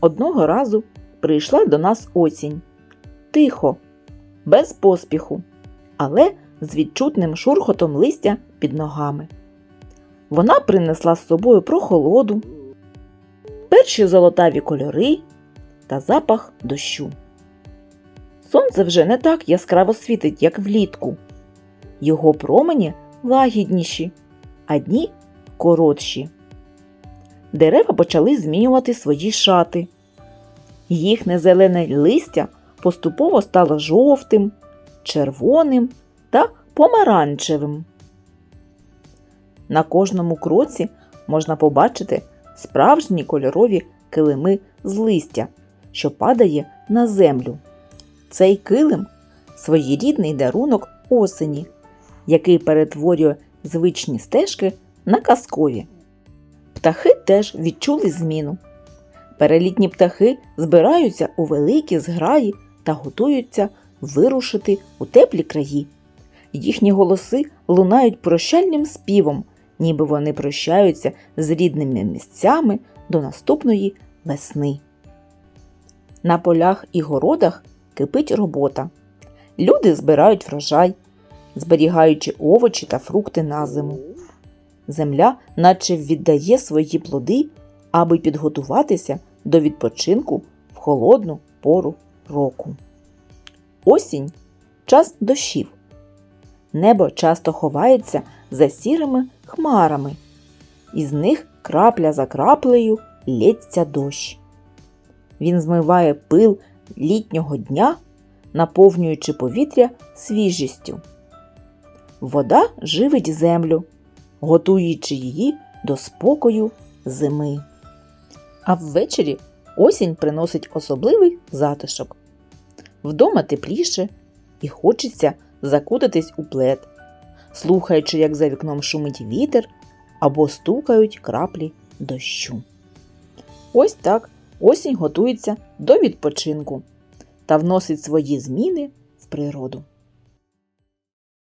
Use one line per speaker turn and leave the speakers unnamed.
Одного разу прийшла до нас осінь. Тихо, без поспіху, але з відчутним шурхотом листя під ногами. Вона принесла з собою прохолоду, перші золотаві кольори та запах дощу. Сонце вже не так яскраво світить, як влітку. Його промені лагідніші, а дні коротші. Дерева почали змінювати свої шати. Їхнє зелене листя поступово стало жовтим, червоним та помаранчевим. На кожному кроці можна побачити справжні кольорові килими з листя, що падає на землю. Цей килим своєрідний дарунок осені, який перетворює звичні стежки на казкові. Птахи теж відчули зміну. Перелітні птахи збираються у великі зграї та готуються вирушити у теплі краї. Їхні голоси лунають прощальним співом, ніби вони прощаються з рідними місцями до наступної весни. На полях і городах кипить робота. Люди збирають врожай, зберігаючи овочі та фрукти на зиму. Земля наче віддає свої плоди, аби підготуватися до відпочинку в холодну пору року. Осінь час дощів. Небо часто ховається за сірими хмарами, із них крапля за краплею лється дощ. Він змиває пил літнього дня, наповнюючи повітря свіжістю. Вода живить землю, готуючи її до спокою зими. А ввечері осінь приносить особливий затишок. Вдома тепліше і хочеться закутатись у плед, слухаючи, як за вікном шумить вітер або стукають краплі дощу. Ось так осінь готується до відпочинку та вносить свої зміни в природу.